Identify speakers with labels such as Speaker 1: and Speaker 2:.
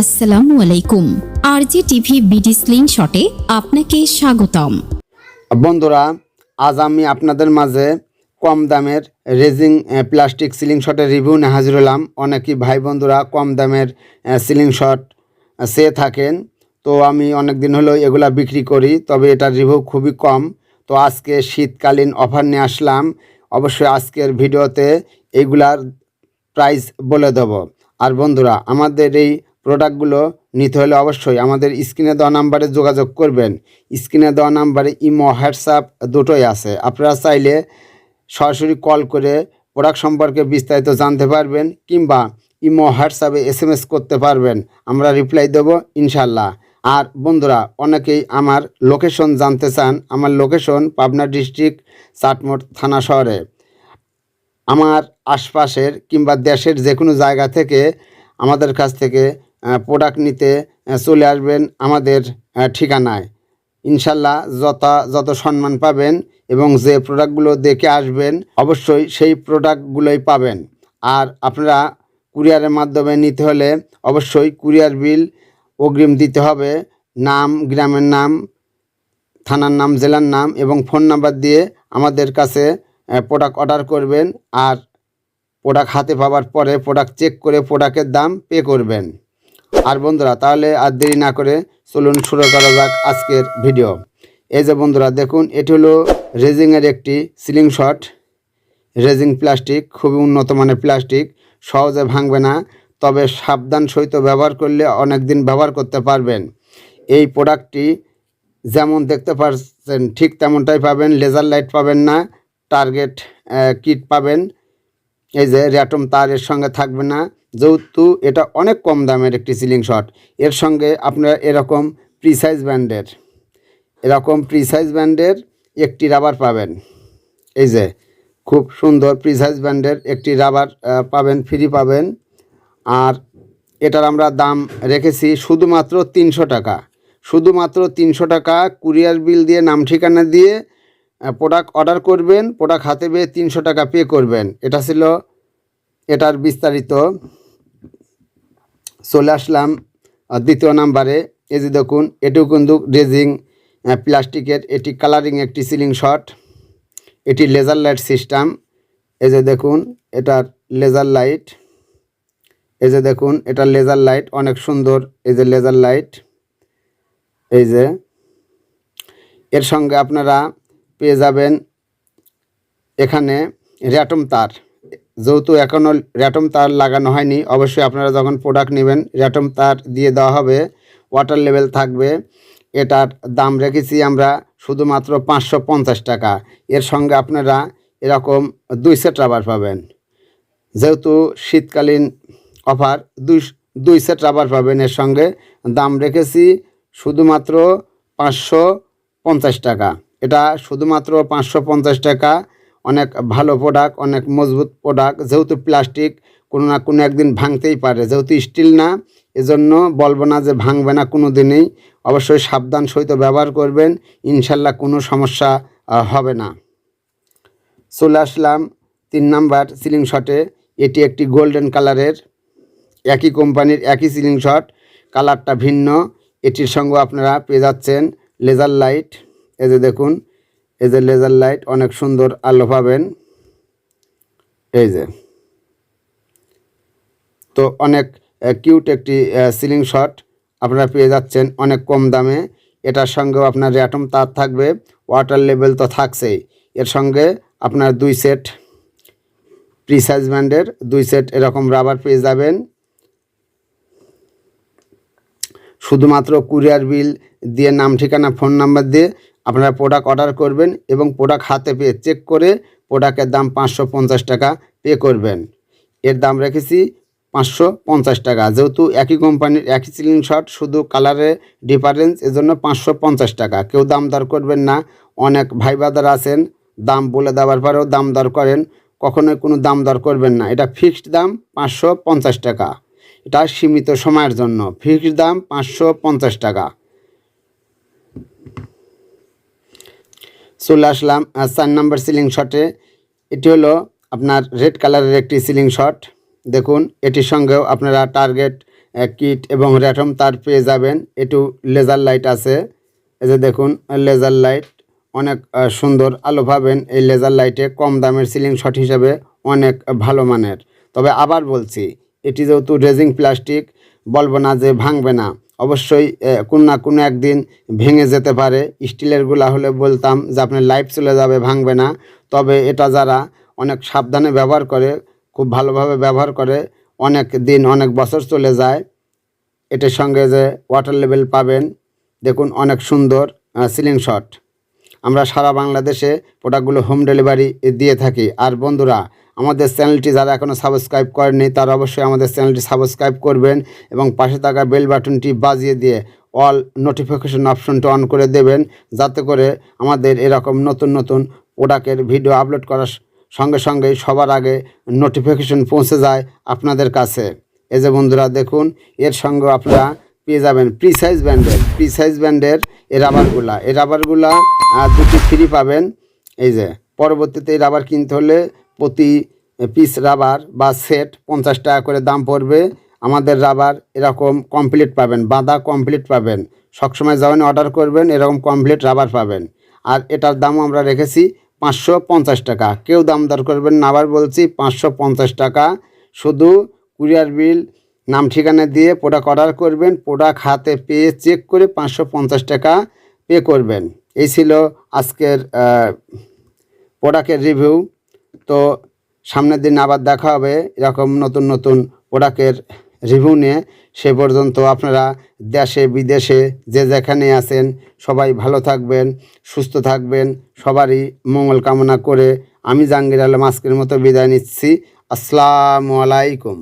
Speaker 1: আসসালামু আলাইকুম। আরজি TV BD sling শটে আপনাকে স্বাগতম।
Speaker 2: বন্ধুরা, আজ আমি আপনাদের মাঝে কম দামের রেজিং প্লাস্টিক সিলিং শটের রিভিউ নিয়ে হাজির হলাম। অনেকই ভাই বন্ধুরা কম দামের সিলিং শট চেয়ে থাকেন। তো আমি অনেক দিন হলো এগুলা বিক্রি করি, তবে এটার রিভিউ খুবই কম। তো আজকে শীতকালীন অফার নিয়ে আসলাম। অবশ্যই আজকের ভিডিওতে এইগুলার প্রাইস বলে দেব। আর বন্ধুরা, আমাদের এই প্রোডাক্টগুলো নিতে হলে অবশ্যই আমাদের স্ক্রিনে দেওয়া নাম্বারে যোগাযোগ করবেন। স্ক্রিনে দেওয়া নাম্বারে ইমো, হোয়াটসঅ্যাপ দুটোই আছে। আপনারা চাইলে সরাসরি কল করে প্রোডাক্ট সম্পর্কে বিস্তারিত জানতে পারবেন কিংবা ইমো, হোয়াটসঅ্যাপে এস এম এস করতে পারবেন। আমরা রিপ্লাই দেব ইনশাল্লাহ আর বন্ধুরা, অনেকেই আমার লোকেশন জানতে চান। আমার লোকেশন পাবনা ডিস্ট্রিক্ট চাটমোট থানা শহরে। আমার আশপাশের কিংবা দেশের যে কোনো জায়গা থেকে আমাদের কাছ থেকে প্রোডাক্ট নিতে চলে আসবেন আমাদের ঠিকানায়। ইনশাল্লাহ যত যত সম্মান পাবেন এবং যে প্রোডাক্টগুলো দেখে আসবেন, অবশ্যই সেই প্রোডাক্টগুলোই পাবেন। আর আপনারা কুরিয়ারের মাধ্যমে নিতে হলে অবশ্যই কুরিয়ার বিল অগ্রিম দিতে হবে। নাম, গ্রামের নাম, থানার নাম, জেলার নাম এবং ফোন নাম্বার দিয়ে আমাদের কাছে প্রোডাক্ট অর্ডার করবেন। আর প্রোডাক্ট হাতে পাওয়ার পরে প্রোডাক্ট চেক করে প্রোডাক্টের দাম পে করবেন। আর বন্ধুরা, তাহলে আর দেরি না করে চলুন শুরু করা যাক আজকের ভিডিও। এই যে বন্ধুরা, দেখুন, এটি হলো রেজিংয়ের একটি সিলিং শট। রেজিং প্লাস্টিক, খুবই উন্নত মানের প্লাস্টিক, সহজে ভাঙবে না, তবে সাবধান সহিত ব্যবহার করলে অনেক দিন ব্যবহার করতে পারবেন। এই প্রোডাক্টটি যেমন দেখতে পাচ্ছেন ঠিক তেমনটাই পাবেন, লেজার লাইট পাবেন না, টার্গেট কিট পাবেন। এই যে র্যাটম তার এর সঙ্গে থাকবে না। যেহেতু এটা অনেক কম দামের একটি সিলিং শট এর সঙ্গে আপনারা এরকম প্রিসাইজ ব্যান্ডের এরকম প্রিসাইজ ব্যান্ডের একটি রাবার পাবেন। এই যে খুব সুন্দর প্রিসাইজ ব্যান্ডের একটি রাবার পাবেন ফ্রি পাবেন। আর এটার আমরা দাম রেখেছি শুধুমাত্র তিনশো টাকা। শুধুমাত্র তিনশো টাকা কুরিয়ার বিল দিয়ে, নাম ঠিকানা দিয়ে প্রোডাক্ট অর্ডার করবেন প্রোডাক্ট হাতে পেয়ে তিনশো টাকা পে করবেন। এটা ছিল এটার বিস্তারিত। চলে আসলাম দ্বিতীয় নাম্বারে। এই যে দেখুন, এটিও কিন্তু রেজিং প্লাস্টিকের, এটি কালারিং একটি সিলিং শট এটি লেজার লাইট সিস্টেম এই যে দেখুন, এটার লেজার লাইট এই যে দেখুন এটা লেজার লাইট অনেক সুন্দর, এই যে লেজার লাইট এই যে, এর সঙ্গে আপনারা যাবেন এখানে র্যাটম তার। যেহেতু এখনও র্যাটম তার লাগানো হয়নি, অবশ্যই আপনারা যখন প্রোডাক্ট নেবেন, র্যাটম তার দিয়ে দেওয়া হবে ওয়াটার লেভেল থাকবে। এটার দাম রেখেছি আমরা শুধুমাত্র পাঁচশো পঞ্চাশ টাকা। এর সঙ্গে আপনারা এরকম দুই সেট রাবার পাবেন। যেহেতু শীতকালীন অফার দুই দুই সেট রাবার পাবেন এর সঙ্গে। দাম রেখেছি শুধুমাত্র পাঁচশো পঞ্চাশ টাকা। এটা শুধুমাত্র পাঁচশো পঞ্চাশ টাকা। অনেক ভালো প্রোডাক্ট অনেক মজবুত প্রোডাক্ট যেহেতু প্লাস্টিক কোনো না কোনো একদিন ভাঙতেই পারে। যেহেতু স্টিল না, এজন্য বলব না যে ভাঙবে না কোনো দিনেই অবশ্যই সাবধান সহিত ব্যবহার করবেন। ইনশাল্লাহ কোনো সমস্যা হবে না। চলে আসলাম তিন নাম্বার সিলিং শটে এটি একটি গোল্ডেন কালারের একই কোম্পানির একই সিলিং শট কালারটা ভিন্ন। এটির সঙ্গে আপনারা পেয়ে যাচ্ছেন লেজার লাইট এই যে দেখুন, এই যে লেজার লাইট অনেক সুন্দর আলো পাবেন। এই যে। তো অনেক কিউট একটি সিলিং শট আপনারা পেয়ে যাচ্ছেন অনেক কম দামে। এটার সঙ্গেও আপনার র্যাটম তার থাকবে ওয়াটার লেভেল তো থাকছেই। এর সঙ্গে আপনার দুই সেট প্রিসাইজ ব্যান্ডের দুই সেট এরকম রাবার পেয়ে যাবেন। শুধুমাত্র কুরিয়ার বিল দিয়ে নাম, ঠিকানা ফোন নাম্বার দিয়ে আপনারা প্রোডাক্ট অর্ডার করবেন এবং প্রোডাক্ট হাতে পেয়ে চেক করে প্রোডাক্টের দাম পাঁচশো পঞ্চাশ টাকা পে করবেন। এর দাম রেখেছি পাঁচশো পঞ্চাশ টাকা। যেহেতু একই কোম্পানির একই সিলিং শট শুধু কালারে ডিফারেন্স এজন্য পাঁচশো পঞ্চাশ টাকা। কেউ দাম দর করবেন না। অনেক ভাই বাদার আছেন, দাম বলে দেওয়ার পরেও দাম দর করেন। কখনোই কোনো দাম দর করবেন না। এটা ফিক্সড দাম পাঁচশো পঞ্চাশ টাকা। এটা সীমিত সময়ের জন্য। ফিক্সড দাম পাঁচশো পঞ্চাশ টাকা। চলে আসলাম। চার নম্বর সিলিং শটে এটি হলো আপনার রেড কালারের একটি সিলিং শট দেখুন, এটির সঙ্গেও আপনারা টার্গেট কিট এবং র্যাটম তার পেয়ে যাবেন। একটু লেজার লাইট আছে। এই যে দেখুন লেজার লাইট অনেক সুন্দর আলো পাবেন। এই লেজার লাইটে কম দামের সিলিং শট হিসাবে অনেক ভালো মানের। তবে আবার বলছি, এটি যেহেতু রেজিং প্লাস্টিক বলব না যে ভাঙবে না। অবশ্যই কোনো না কোনো একদিন ভেঙে যেতে পারে। স্টিলেরগুলা হলে বলতাম যে আপনার লাইফ চলে যাবে, ভাঙবে না। তবে এটা যারা অনেক সাবধানে ব্যবহার করে, খুব ভালোভাবে ব্যবহার করে, অনেক দিন, অনেক বছর চলে যায়, এটার সঙ্গে যে ওয়াটার লেভেল পাবেন, দেখুন অনেক সুন্দর সিলিং শট আমরা সারা বাংলাদেশে প্রোডাক্টগুলো হোম ডেলিভারি দিয়ে থাকি। আর বন্ধুরা আমাদের চ্যানেলটি যারা এখনও সাবস্ক্রাইব করেনি তারা অবশ্যই আমাদের চ্যানেলটি সাবস্ক্রাইব করবেন এবং পাশে থাকা বেল বাটনটি বাজিয়ে দিয়ে অল নোটিফিকেশন অপশনটি অন করে দেবেন, যাতে করে আমাদের এরকম নতুন নতুন প্রোডাক্টের ভিডিও আপলোড করার সঙ্গে সঙ্গে সবার আগে নোটিফিকেশন পৌঁছে যায় আপনাদের কাছে। এই যে বন্ধুরা, দেখুন, এর সঙ্গে আপনারা পেয়ে যাবেন প্রি সাইজ ব্যান্ডের প্রি সাইজ ব্যান্ডের এই রাবারগুলা এই রাবারগুলা দুটি ফ্রি পাবেন। এই যে, পরবর্তীতে এই রাবার কিনতে হলে প্রতি পিস রাবার বা সেট পঞ্চাশ টাকা করে দাম পড়বে। আমাদের রাবার এরকম কমপ্লিট পাবেন, বাঁধা কমপ্লিট পাবেন। সবসময় যখন অর্ডার করবেন, এরকম কমপ্লিট রাবার পাবেন। আর এটার দামও আমরা রেখেছি পাঁচশো পঞ্চাশ টাকা। কেউ দাম দর করবেন না, আবার বলছি পাঁচশো পঞ্চাশ টাকা। শুধু কুরিয়ার বিল নাম ঠিকানা দিয়ে প্রোডাক্ট অর্ডার করবেন প্রোডাক্ট হাতে পেয়ে চেক করে পাঁচশো পঞ্চাশ টাকা পে করবেন। এই ছিল আজকের প্রোডাক্টের রিভিউ তো সামনের দিন আবার দেখা হবে। এরকম নতুন নতুন প্রোডাক্টের রিভিউ নিয়ে। সে পর্যন্ত আপনারা দেশে, বিদেশে যে যেখানে আছেন সবাই ভালো থাকবেন, সুস্থ থাকবেন, সবারই মঙ্গল কামনা করে আমি জাহাঙ্গীর আলম আজকের মতো বিদায় নিচ্ছি। আসসালামু আলাইকুম।